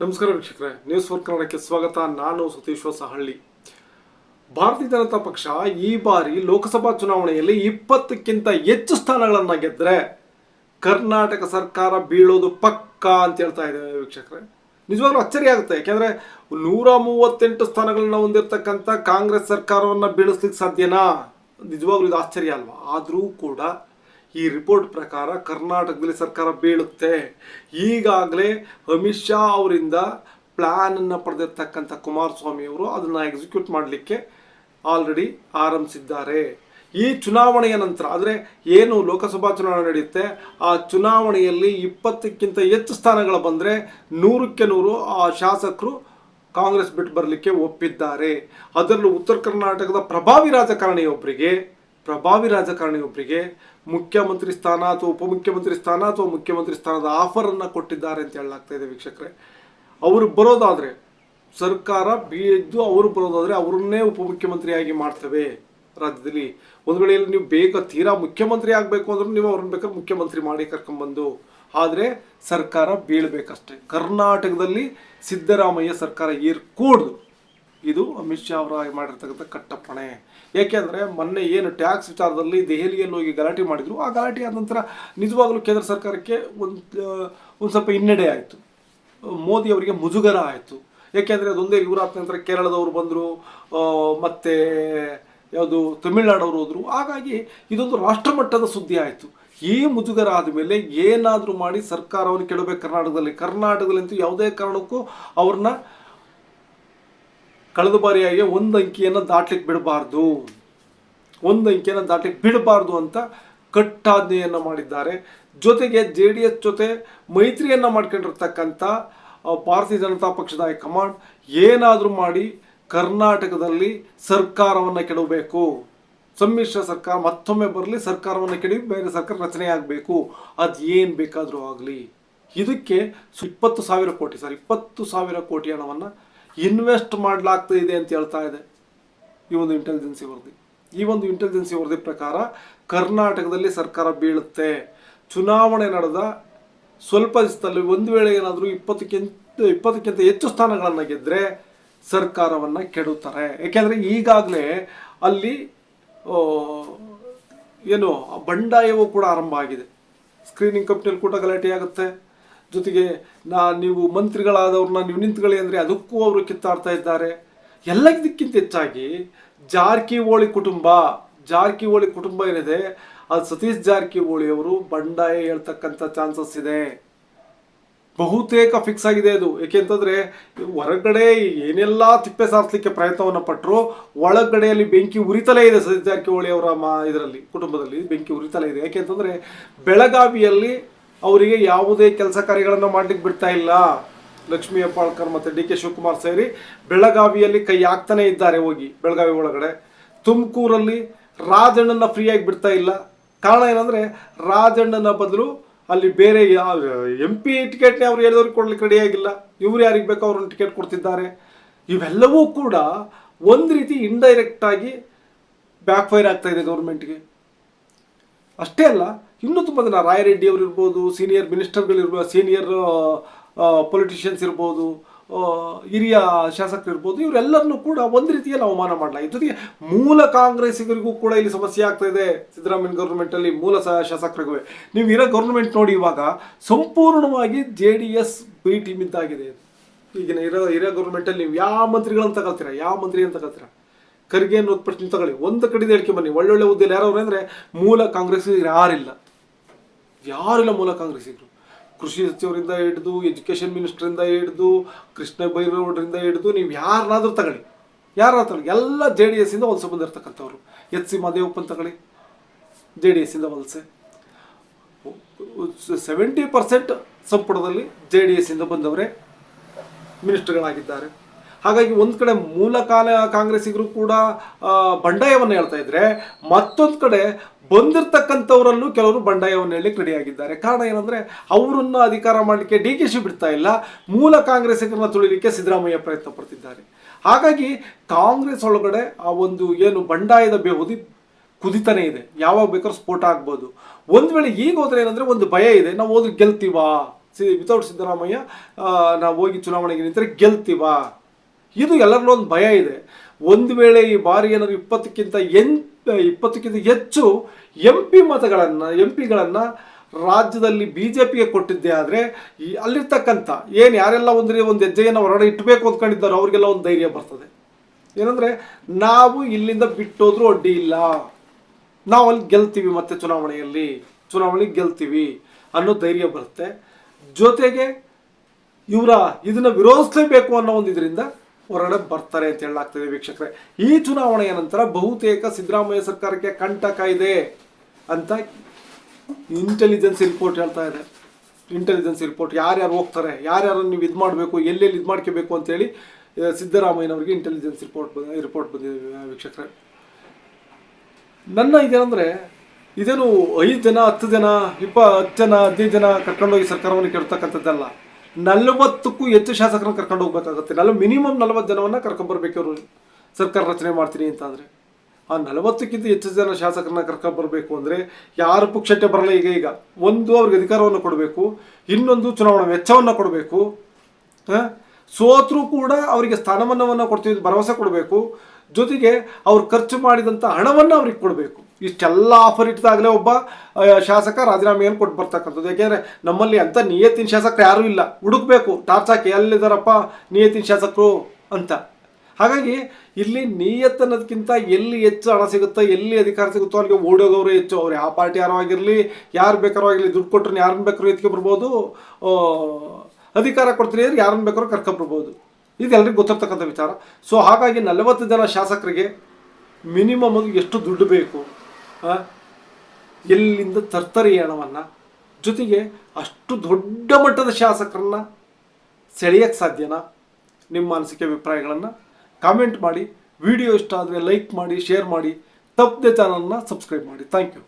ನಮಸ್ಕಾರ ವೀಕ್ಷಕರೇ news four ಕನ್ನಡಕ್ಕೆ ಸ್ವಾಗತ. ನಾನು ಸತೀಶ್ವ ಸಹಳ್ಳಿ ಭಾರತೀಯ ಜನತಾ ಪಕ್ಷ ಈ ಬಾರಿ ಲೋಕಸಭಾ ಚುನಾವಣೆಯಲ್ಲಿ ಇಪ್ಪತ್ತಕ್ಕಿಂತ ಹೆಚ್ಚು ಸ್ಥಾನಗಳನ್ನು ಗೆದ್ದರೆ ಕರ್ನಾಟಕ ಸರ್ಕಾರ ಬೀಳೋದು ಪಕ್ಕಾ ಅಂತ ಹೇಳ್ತಾ ಇದ್ದೇವೆ ವೀಕ್ಷಕರೇ. ನಿಜವಾಗ್ಲೂ ಅಚ್ಚರಿ ಆಗುತ್ತೆ. ಯಾಕೆಂದರೆ ನೂರ ಮೂವತ್ತೆಂಟು ಸ್ಥಾನಗಳನ್ನ ಹೊಂದಿರತಕ್ಕಂಥ ಕಾಂಗ್ರೆಸ್ ಸರ್ಕಾರವನ್ನ ಬೀಳಿಸ್ಲಿಕ್ಕೆ ಸಾಧ್ಯನಾ? ನಿಜವಾಗ್ಲೂ ಇದು ಆಶ್ಚರ್ಯ ಅಲ್ವಾ? ಆದರೂ ಕೂಡ ಈ ರಿಪೋರ್ಟ್ ಪ್ರಕಾರ ಕರ್ನಾಟಕದಲ್ಲಿ ಸರ್ಕಾರ ಬೀಳುತ್ತೆ. ಈಗಾಗಲೇ ಅಮಿತ್ ಶಾ ಅವರಿಂದ ಪ್ಲ್ಯಾನನ್ನು ಪಡೆದಿರ್ತಕ್ಕಂಥ ಕುಮಾರಸ್ವಾಮಿ ಅವರು ಅದನ್ನು ಎಕ್ಸಿಕ್ಯೂಟ್ ಮಾಡಲಿಕ್ಕೆ ಆಲ್ರೆಡಿ ಆರಂಭಿಸಿದ್ದಾರೆ. ಈ ಚುನಾವಣೆಯ ನಂತರ, ಆದರೆ ಏನು ಲೋಕಸಭಾ ಚುನಾವಣೆ ನಡೆಯುತ್ತೆ, ಆ ಚುನಾವಣೆಯಲ್ಲಿ ಇಪ್ಪತ್ತಕ್ಕಿಂತ ಹೆಚ್ಚು ಸ್ಥಾನಗಳು ಬಂದರೆ ನೂರಕ್ಕೆ ನೂರು ಆ ಶಾಸಕರು ಕಾಂಗ್ರೆಸ್ ಬಿಟ್ಟು ಬರಲಿಕ್ಕೆ ಒಪ್ಪಿದ್ದಾರೆ. ಅದರಲ್ಲೂ ಉತ್ತರ ಕರ್ನಾಟಕದ ಪ್ರಭಾವಿ ರಾಜಕಾರಣಿಯೊಬ್ಬರಿಗೆ ಪ್ರಭಾವಿ ರಾಜಕಾರಣಿಯೊಬ್ಬರಿಗೆ ಮುಖ್ಯಮಂತ್ರಿ ಸ್ಥಾನ ಅಥವಾ ಉಪಮುಖ್ಯಮಂತ್ರಿ ಸ್ಥಾನ ಅಥವಾ ಮುಖ್ಯಮಂತ್ರಿ ಸ್ಥಾನದ ಆಫರನ್ನು ಕೊಟ್ಟಿದ್ದಾರೆ ಅಂತ ಹೇಳಲಾಗ್ತಾ ಇದೆ ವೀಕ್ಷಕರೇ. ಅವರು ಬರೋದಾದರೆ ಸರ್ಕಾರ ಬೀದ್ದು ಅವರು ಬರೋದಾದರೆ ಅವರನ್ನೇ ಉಪಮುಖ್ಯಮಂತ್ರಿಯಾಗಿ ಮಾಡ್ತೇವೆ ರಾಜ್ಯದಲ್ಲಿ. ಒಂದು ವೇಳೆಯಲ್ಲಿ ನೀವು ಬೇಗ ತೀರಾ ಮುಖ್ಯಮಂತ್ರಿ ಆಗಬೇಕು ಅಂದ್ರೆ ನೀವು ಅವ್ರನ್ನ ಬೇಕಾದ್ರೆ ಮುಖ್ಯಮಂತ್ರಿ ಮಾಡಿ ಕರ್ಕೊಂಬಂದು ಆದರೆ ಸರ್ಕಾರ ಬೀಳ್ಬೇಕಷ್ಟೇ. ಕರ್ನಾಟಕದಲ್ಲಿ ಸಿದ್ದರಾಮಯ್ಯ ಸರ್ಕಾರ ಏರ್ಕೂಡ್ದು. ಇದು ಅಮಿತ್ ಶಾ ಅವರ ಮಾಡಿರ್ತಕ್ಕಂಥ ಕಟ್ಟಪ್ಪಣೆ. ಏಕೆಂದರೆ ಮೊನ್ನೆ ಏನು ಟ್ಯಾಕ್ಸ್ ವಿಚಾರದಲ್ಲಿ ದೆಹಲಿಯಲ್ಲಿ ಹೋಗಿ ಗಲಾಟೆ ಮಾಡಿದ್ರು. ಆ ಗಲಾಟೆ ಆದ ನಂತರ ನಿಜವಾಗಲೂ ಕೇಂದ್ರ ಸರ್ಕಾರಕ್ಕೆ ಒಂದು ಒಂದು ಸ್ವಲ್ಪ ಹಿನ್ನಡೆ ಆಯಿತು. ಮೋದಿ ಅವರಿಗೆ ಮುಜುಗರ ಆಯಿತು. ಏಕೆಂದರೆ ಅದೊಂದೇ ಇವರಾದ ನಂತರ ಕೇರಳದವರು ಬಂದರು ಮತ್ತು ಯಾವುದು ತಮಿಳ್ನಾಡವರು ಹೋದರು. ಹಾಗಾಗಿ ಇದೊಂದು ರಾಷ್ಟ್ರಮಟ್ಟದ ಸುದ್ದಿ ಆಯಿತು. ಈ ಮುಜುಗರ ಆದಮೇಲೆ ಏನಾದರೂ ಮಾಡಿ ಸರ್ಕಾರವನ್ನು ಕೆಡಬೇಕು ಕರ್ನಾಟಕದಲ್ಲಿ. ಕರ್ನಾಟಕದಲ್ಲಿ ಅಂತೂ ಯಾವುದೇ ಕಾರಣಕ್ಕೂ ಅವ್ರನ್ನ ಕಳೆದ ಬಾರಿಯಾಗಿ ಒಂದು ಅಂಕಿಯನ್ನು ದಾಟ್ಲಿಕ್ಕೆ ಬಿಡಬಾರ್ದು. ಒಂದು ಅಂಕಿಯನ್ನು ದಾಟ್ಲಿಕ್ಕೆ ಬಿಡಬಾರ್ದು ಅಂತ ಕಟ್ಟಾಜ್ಞೆಯನ್ನು ಮಾಡಿದ್ದಾರೆ. ಜೊತೆಗೆ ಜೆ ಡಿ ಎಸ್ ಜೊತೆ ಮೈತ್ರಿಯನ್ನು ಮಾಡ್ಕೊಂಡಿರ್ತಕ್ಕಂಥ ಭಾರತೀಯ ಜನತಾ ಪಕ್ಷದ ಹೈಕಮಾಂಡ್ ಏನಾದರೂ ಮಾಡಿ ಕರ್ನಾಟಕದಲ್ಲಿ ಸರ್ಕಾರವನ್ನು ಕೆಡಬೇಕು ಸಮ್ಮಿಶ್ರ ಸರ್ಕಾರ ಮತ್ತೊಮ್ಮೆ ಬರಲಿ, ಸರ್ಕಾರವನ್ನು ಕೆಡವಿ ಬೇರೆ ಸರ್ಕಾರ ರಚನೆ ಆಗಬೇಕು. ಅದು ಏನು ಬೇಕಾದರೂ ಆಗಲಿ. ಇದಕ್ಕೆ ಇಪ್ಪತ್ತು ಸಾವಿರ ಕೋಟಿ, ಸರ್, ಇಪ್ಪತ್ತು ಸಾವಿರ ಕೋಟಿ ಹಣವನ್ನು ಇನ್ವೆಸ್ಟ್ ಮಾಡಲಾಗ್ತಾ ಇದೆ ಅಂತ ಹೇಳ್ತಾ ಇದೆ ಈ ಒಂದು ಇಂಟೆಲಿಜೆನ್ಸಿ ವರದಿ. ಈ ಒಂದು ಇಂಟೆಲಿಜೆನ್ಸಿ ವರದಿ ಪ್ರಕಾರ ಕರ್ನಾಟಕದಲ್ಲಿ ಸರ್ಕಾರ ಬೀಳುತ್ತೆ. ಚುನಾವಣೆ ನಡೆದ ಸ್ವಲ್ಪ ದಿವಸದಲ್ಲಿ ಒಂದು ವೇಳೆ ಏನಾದರೂ ಇಪ್ಪತ್ತಕ್ಕಿಂತ ಇಪ್ಪತ್ತಕ್ಕಿಂತ ಹೆಚ್ಚು ಸ್ಥಾನಗಳನ್ನು ಗೆದ್ದರೆ ಸರ್ಕಾರವನ್ನು ಕೆಡುತ್ತಾರೆ. ಯಾಕೆಂದರೆ ಈಗಾಗಲೇ ಅಲ್ಲಿ ಏನು, ಬಂಡಾಯವೂ ಕೂಡ ಆರಂಭ ಆಗಿದೆ. ಸ್ಕ್ರೀನಿಂಗ್ ಕಂಪ್ನಿಯಲ್ಲಿ ಕೂಡ ಗಲಾಟೆ ಆಗುತ್ತೆ. ಜೊತೆಗೆ ನಾ ನೀವು ಮಂತ್ರಿಗಳಾದವ್ರನ್ನ ನೀವು ನಿಂತ್ಕೊಳ್ಳಿ ಅಂದರೆ ಅದಕ್ಕೂ ಅವರು ಕಿತ್ತಾಡ್ತಾ ಇದ್ದಾರೆ. ಎಲ್ಲದಕ್ಕಿಂತ ಹೆಚ್ಚಾಗಿ ಜಾರಕಿಹೊಳಿ ಕುಟುಂಬ ಜಾರಕಿಹೊಳಿ ಕುಟುಂಬ ಏನಿದೆ ಅದು ಸತೀಶ್ ಜಾರಕಿಹೊಳಿ ಅವರು ಬಂಡಾಯ ಹೇಳ್ತಕ್ಕಂಥ ಚಾನ್ಸಸ್ ಇದೆ. ಬಹುತೇಕ ಫಿಕ್ಸ್ ಆಗಿದೆ ಅದು. ಏಕೆಂತಂದ್ರೆ ಹೊರಗಡೆ ಏನೆಲ್ಲ ತಿಪ್ಪೆ ಸಾರಿಸಲಿಕ್ಕೆ ಪ್ರಯತ್ನವನ್ನು ಪಟ್ಟರು ಒಳಗಡೆಯಲ್ಲಿ ಬೆಂಕಿ ಉರಿತಲೇ ಇದೆ ಸತೀಶ್ ಜಾರಕಿಹೊಳಿ ಅವರ ಮಾ ಇದರಲ್ಲಿ, ಕುಟುಂಬದಲ್ಲಿ ಬೆಂಕಿ ಉರಿತಲೇ ಇದೆ. ಯಾಕೆಂತಂದ್ರೆ ಬೆಳಗಾವಿಯಲ್ಲಿ ಅವರಿಗೆ ಯಾವುದೇ ಕೆಲಸ ಕಾರ್ಯಗಳನ್ನು ಮಾಡ್ಲಿಕ್ಕೆ ಬಿಡ್ತಾ ಇಲ್ಲ. ಲಕ್ಷ್ಮೀ ಹೆಬ್ಬಾಳ್ಕರ್ ಮತ್ತು ಡಿ ಕೆ ಶಿವಕುಮಾರ್ ಸೇರಿ ಬೆಳಗಾವಿಯಲ್ಲಿ ಕೈ ಹಾಕ್ತಾನೆ ಇದ್ದಾರೆ ಹೋಗಿ ಬೆಳಗಾವಿ ಒಳಗಡೆ. ತುಮಕೂರಲ್ಲಿ ರಾಜಣ್ಣನ ಫ್ರೀಯಾಗಿ ಬಿಡ್ತಾ ಇಲ್ಲ. ಕಾರಣ ಏನಂದ್ರೆ ರಾಜಣ್ಣನ ಬದಲು ಅಲ್ಲಿ ಬೇರೆ ಎಂ ಪಿ ಟಿಕೆಟ್ನೇ ಅವ್ರು ಹೇಳಿದವ್ರಿಗೆ ಕೊಡ್ಲಿಕ್ಕೆ ರೆಡಿಯಾಗಿಲ್ಲ ಇವ್ರು ಯಾರಿಗೆ ಬೇಕೋ ಅವ್ರನ್ನ ಟಿಕೆಟ್ ಕೊಡ್ತಿದ್ದಾರೆ. ಇವೆಲ್ಲವೂ ಕೂಡ ಒಂದು ರೀತಿ ಇಂಡೈರೆಕ್ಟ್ ಆಗಿ ಬ್ಯಾಕ್ ಫೈರ್ ಆಗ್ತಾ ಇದೆ ಗೌರ್ಮೆಂಟ್ಗೆ ಅಷ್ಟೇ ಅಲ್ಲ ಇನ್ನೂ ತುಂಬ ಜನ ರಾಯರೆಡ್ಡಿ ಅವರು ಇರ್ಬೋದು ಸೀನಿಯರ್ ಮಿನಿಸ್ಟರ್ಗಳಿರ್ಬೋದು ಸೀನಿಯರ್ ಪೊಲಿಟಿಷಿಯನ್ಸ್ ಇರ್ಬೋದು ಹಿರಿಯ ಶಾಸಕರು ಇರ್ಬೋದು, ಇವರೆಲ್ಲರನ್ನೂ ಕೂಡ ಒಂದು ರೀತಿಯಲ್ಲಿ ಅವಮಾನ ಮಾಡಲಾಗಿದೆ ಜೊತೆಗೆ ಮೂಲ ಕಾಂಗ್ರೆಸ್ಸಿಗರಿಗೂ ಕೂಡ ಇಲ್ಲಿ ಸಮಸ್ಯೆ ಆಗ್ತಾ ಇದೆ. ಸಿದ್ದರಾಮಯ್ಯ ಗೌರ್ಮೆಂಟಲ್ಲಿ ಮೂಲ ಸಹ ಶಾಸಕರಿಗೂ. ನೀವು ಇರೋ ಗೌರ್ಮೆಂಟ್ ನೋಡಿ ಇವಾಗ ಸಂಪೂರ್ಣವಾಗಿ ಜೆ ಡಿ ಎಸ್ ಬಿ ಇದ್ದಾಗಿದೆ ಈಗಿನ ಇರೋ ಇರೋ ಗೌರ್ಮೆಂಟಲ್ಲಿ ನೀವು ಯಾವ ಮಂತ್ರಿಗಳನ್ನ ತಗೊಳ್ತೀರಾ? ಯಾವ ಮಂತ್ರಿ ಅಂತ ತಗೊಳ್ತೀರಾ? ಖರ್ಗೆ ಅನ್ನೋದು ಪ್ರಶ್ನೆ ತಗೊಳ್ಳಿ. ಒಂದು ಕಡೆಯಿಂದ ಹೇಳ್ಕೆ ಬನ್ನಿ. ಒಳ್ಳೊಳ್ಳೆ ಹುದ್ದೆಯಲ್ಲಿ ಯಾರು ಅಂದರೆ ಮೂಲ ಕಾಂಗ್ರೆಸ್ ಯಾರಿಲ್ಲ. ಯಾರಿಲ್ಲ ಮೂಲ ಕಾಂಗ್ರೆಸ್ಸಿಗರು. ಕೃಷಿ ಸಚಿವರಿಂದ ಹಿಡಿದು ಎಜುಕೇಷನ್ ಮಿನಿಸ್ಟರಿಂದ ಹಿಡಿದು, ಕೃಷ್ಣ ಬೈರೇಗೌಡರಿಂದ ಹಿಡಿದು ನೀವು ಯಾರನ್ನಾದ್ರೂ ತಗೊಳ್ಳಿ. ಯಾರಾದ್ರೂ ತಗೊಳ್ಳಿ. ಎಲ್ಲ ಜೆ ಡಿ ಎಸ್ಸಿಂದ ವಲಸೆ ಬಂದಿರತಕ್ಕಂಥವ್ರು. ಎಚ್ ಸಿ ಮಹದೇವಪ್ಪನ್ ತಗೊಳ್ಳಿ. ಜೆ ಡಿ ಎಸ್ಸಿಂದ ವಲಸೆ. ಸೆವೆಂಟಿ ಪರ್ಸೆಂಟ್ ಸಂಪುಟದಲ್ಲಿ ಜೆ ಡಿ ಎಸ್ಸಿಂದ ಬಂದವರೇ ಮಿನಿಸ್ಟರ್ಗಳಾಗಿದ್ದಾರೆ. ಹಾಗಾಗಿ ಒಂದು ಕಡೆ ಮೂಲ ಕಾಲ ಕಾಂಗ್ರೆಸ್ಸಿಗರು ಕೂಡ ಬಂಡಾಯವನ್ನು ಹೇಳ್ತಾ ಇದ್ರೆ ಮತ್ತೊಂದು ಕಡೆ ಬಂದಿರತಕ್ಕಂಥವರಲ್ಲೂ ಕೆಲವರು ಬಂಡಾಯವನ್ನು ಹೇಳಲಿಕ್ಕೆ ರೆಡಿಯಾಗಿದ್ದಾರೆ ಕಾರಣ ಏನಂದ್ರೆ, ಅವರನ್ನು ಅಧಿಕಾರ ಮಾಡಲಿಕ್ಕೆ ಡಿ ಕೆ ಶಿ ಬಿಡ್ತಾ ಇಲ್ಲ. ಮೂಲ ಕಾಂಗ್ರೆಸ್ಸಿಗರನ್ನ ತುಳಿಲಿಕ್ಕೆ ಸಿದ್ದರಾಮಯ್ಯ ಪ್ರಯತ್ನ ಪಡ್ತಿದ್ದಾರೆ. ಹಾಗಾಗಿ ಕಾಂಗ್ರೆಸ್ ಒಳಗಡೆ ಆ ಒಂದು ಏನು ಬಂಡಾಯದ ಬೇಹುದಿ ಕುದಿತಾನೆ ಇದೆ. ಯಾವಾಗ ಬೇಕಾದ್ರೂ ಸ್ಫೋಟ ಆಗ್ಬೋದು. ಒಂದು ವೇಳೆ ಈಗ ಹೋದ್ರೆ ಏನಂದ್ರೆ ಒಂದು ಭಯ ಇದೆ. ನಾವು ಹೋದ್ರೆ ಗೆಲ್ತೀವಾ? ಸಿ ವಿತೌಟ್ ಸಿದ್ದರಾಮಯ್ಯ ನಾವು ಹೋಗಿ ಚುನಾವಣೆಗೆ ನಿಂತರೆ ಗೆಲ್ತೀವಾ? ಇದು ಎಲ್ಲರಲ್ಲೂ ಒಂದು ಭಯ ಇದೆ. ಒಂದು ವೇಳೆ ಈ ಬಾರಿ ಏನಾದ್ರು ಇಪ್ಪತ್ತಕ್ಕಿಂತ ಎನ್ ಇಪ್ಪತ್ತಕ್ಕಿಂತ ಹೆಚ್ಚು ಎಂ ಪಿ ಮತಗಳನ್ನು ಎಂ ಪಿಗಳನ್ನು ರಾಜ್ಯದಲ್ಲಿ ಬಿ ಜೆ ಪಿಗೆ ಕೊಟ್ಟಿದ್ದೆ ಆದರೆ ಈ ಅಲ್ಲಿರ್ತಕ್ಕಂಥ ಏನು ಯಾರೆಲ್ಲ ಒಂದ್ರೆ ಒಂದು ಹೆಜ್ಜೆಯನ್ನು ಹೊರಗಡೆ ಇಟ್ಟಬೇಕು ಅಂದ್ಕೊಂಡಿದ್ದಾರೆ ಅವರಿಗೆಲ್ಲ ಒಂದು ಧೈರ್ಯ ಬರ್ತದೆ. ಏನಂದರೆ ನಾವು ಇಲ್ಲಿಂದ ಬಿಟ್ಟೋದ್ರೂ ಅಡ್ಡಿ ಇಲ್ಲ. ನಾವು ಅಲ್ಲಿ ಗೆಲ್ತೀವಿ ಮತ್ತೆ ಚುನಾವಣೆಯಲ್ಲಿ. ಚುನಾವಣೆಗೆ ಗೆಲ್ತೀವಿ ಅನ್ನೋ ಧೈರ್ಯ ಬರುತ್ತೆ. ಜೊತೆಗೆ ಇವರ ಇದನ್ನು ವಿರೋಧಿಸಲೇಬೇಕು ಅನ್ನೋ ಒಂದು ಇದರಿಂದ ಹೊರಗಡೆ ಬರ್ತಾರೆ ಅಂತ ಹೇಳಲಾಗ್ತದೆ ವೀಕ್ಷಕರೇ. ಈ ಚುನಾವಣೆಯ ನಂತರ ಬಹುತೇಕ ಸಿದ್ದರಾಮಯ್ಯ ಸರ್ಕಾರಕ್ಕೆ ಕಂಟಕ ಇದೆ ಅಂತ ಇಂಟೆಲಿಜೆನ್ಸ್ ರಿಪೋರ್ಟ್ ಹೇಳ್ತಾ ಇದೆ. ಇಂಟೆಲಿಜೆನ್ಸ್ ರಿಪೋರ್ಟ್ ಯಾರ್ಯಾರು ಹೋಗ್ತಾರೆ, ಯಾರ್ಯಾರು ನೀವು ಇದು ಮಾಡಬೇಕು, ಎಲ್ಲೆಲ್ಲಿ ಇದು ಮಾಡ್ಕೋಬೇಕು ಅಂತೇಳಿ ಸಿದ್ದರಾಮಯ್ಯನವರಿಗೆ ಇಂಟೆಲಿಜೆನ್ಸ್ ರಿಪೋರ್ಟ್ ರಿಪೋರ್ಟ್ ಬಂದಿದೆ ವೀಕ್ಷಕರೇ. ನನ್ನ ಇದೇನಂದ್ರೆ, ಇದೇನು ಐದು ಜನ, ಹತ್ತು ಜನ ಇಪ್ಪ ಹತ್ತು ಜನ, ಹದಿನೈದು ಜನ ಕರ್ಕೊಂಡೋಗಿ ಸರ್ಕಾರವನ್ನು ಕೆಡ್ತಕ್ಕಂಥದ್ದಲ್ಲ. ನಲವತ್ತಕ್ಕೂ ಹೆಚ್ಚು ಶಾಸಕರನ್ನ ಕರ್ಕೊಂಡು ಹೋಗ್ಬೇಕಾಗುತ್ತೆ. ನಲ್ ಮಿನಿಮಮ್ ನಲವತ್ತು ಜನವನ್ನ ಕರ್ಕೊಂಡ್ಬರ್ಬೇಕು ಅವರು ಸರ್ಕಾರ ರಚನೆ ಮಾಡ್ತೀನಿ ಅಂತ ಅಂದ್ರೆ ಆ ನಲವತ್ತಕ್ಕಿಂತ ಹೆಚ್ಚು ಜನ ಶಾಸಕರನ್ನ ಕರ್ಕೊಂಡ್ಬರ್ಬೇಕು ಅಂದರೆ ಯಾರು ಪಕ್ಷಕ್ಕೆ ಬರಲ್ಲ ಈಗ ಈಗ. ಒಂದು ಅವ್ರಿಗೆ ಅಧಿಕಾರವನ್ನು ಕೊಡಬೇಕು, ಇನ್ನೊಂದು ಚುನಾವಣಾ ವೆಚ್ಚವನ್ನು ಕೊಡಬೇಕು? ಸೋತ್ರೂ ಕೂಡ ಅವರಿಗೆ ಸ್ಥಾನಮಾನವನ್ನು ಕೊಡ್ತೀವಿ, ಭರವಸೆ ಕೊಡಬೇಕು. ಜೊತೆಗೆ ಅವ್ರು ಖರ್ಚು ಮಾಡಿದಂಥ ಹಣವನ್ನು ಅವ್ರಿಗೆ ಕೊಡಬೇಕು. ಇಷ್ಟೆಲ್ಲ ಆಫರ್ ಇಟ್ಟಿದಾಗಲೇ ಒಬ್ಬ ಶಾಸಕ ರಾಜೀನಾಮೆಯನ್ನು ಕೊಟ್ಟು ಬರ್ತಕ್ಕಂಥದ್ದು? ಯಾಕೆಂದರೆ ನಮ್ಮಲ್ಲಿ ಅಂಥ ನಿಯತ್ತಿನ ಶಾಸಕರು ಯಾರೂ ಇಲ್ಲ. ಹುಡುಕ್ಬೇಕು. ಟಾರ್ಚ್ ಹಾಕಿ ಎಲ್ಲಿದ್ದಾರಪ್ಪ ನಿಯತ್ತಿನ ಶಾಸಕರು ಅಂತ. ಹಾಗಾಗಿ ಇಲ್ಲಿ ನಿಯತ್ ಅನ್ನೋದಕ್ಕಿಂತ ಎಲ್ಲಿ ಹೆಚ್ಚು ಹಣ ಸಿಗುತ್ತೋ, ಎಲ್ಲಿ ಅಧಿಕಾರ ಸಿಗುತ್ತೋ ಅಲ್ಲಿಗೆ ಓಡೋದವರು ಹೆಚ್ಚು. ಅವ್ರು ಯಾವ ಪಾರ್ಟಿ ಯಾರೋ ಆಗಿರಲಿ, ಯಾರು ಬೇಕಾರೋ ಆಗಿರಲಿ, ದುಡ್ಡು ಕೊಟ್ಟರೆ ಯಾರನ್ನ ಬೇಕಾದ್ರೂ ಎತ್ಕೆ ಬರ್ಬೋದು. ಅಧಿಕಾರ ಕೊಡ್ತೀರಿ ಅಂದ್ರೆ ಯಾರನ್ನ ಬೇಕಾದ್ರೂ ಕರ್ಕೊಂಬರ್ಬೋದು ಇದು ಎಲ್ರಿಗೂ ಗೊತ್ತಿರ್ತಕ್ಕಂಥ ವಿಚಾರ. ಸೊ ಹಾಗಾಗಿ ನಲವತ್ತು ಜನ ಶಾಸಕರಿಗೆ ಮಿನಿಮಮ್ ಎಷ್ಟು ದುಡ್ಡು ಬೇಕು? ಎಲ್ಲಿಂದ ತರ್ತಾರೆ ಈ ಹಣವನ್ನು ಜೊತೆಗೆ ಅಷ್ಟು ದೊಡ್ಡ ಮಟ್ಟದ ಶಾಸಕರನ್ನ ಸೆಳೆಯೋಕ್ಕೆ ಸಾಧ್ಯನಾ? ನಿಮ್ಮ ಅನಿಸಿಕೆ ಅಭಿಪ್ರಾಯಗಳನ್ನು ಕಾಮೆಂಟ್ ಮಾಡಿ. ವಿಡಿಯೋ ಇಷ್ಟ ಆದರೆ ಲೈಕ್ ಮಾಡಿ ಶೇರ್ ಮಾಡಿ. ತಪ್ಪದೆ ಚಾನಲ್ನ ಸಬ್ಸ್ಕ್ರೈಬ್ ಮಾಡಿ. Thank you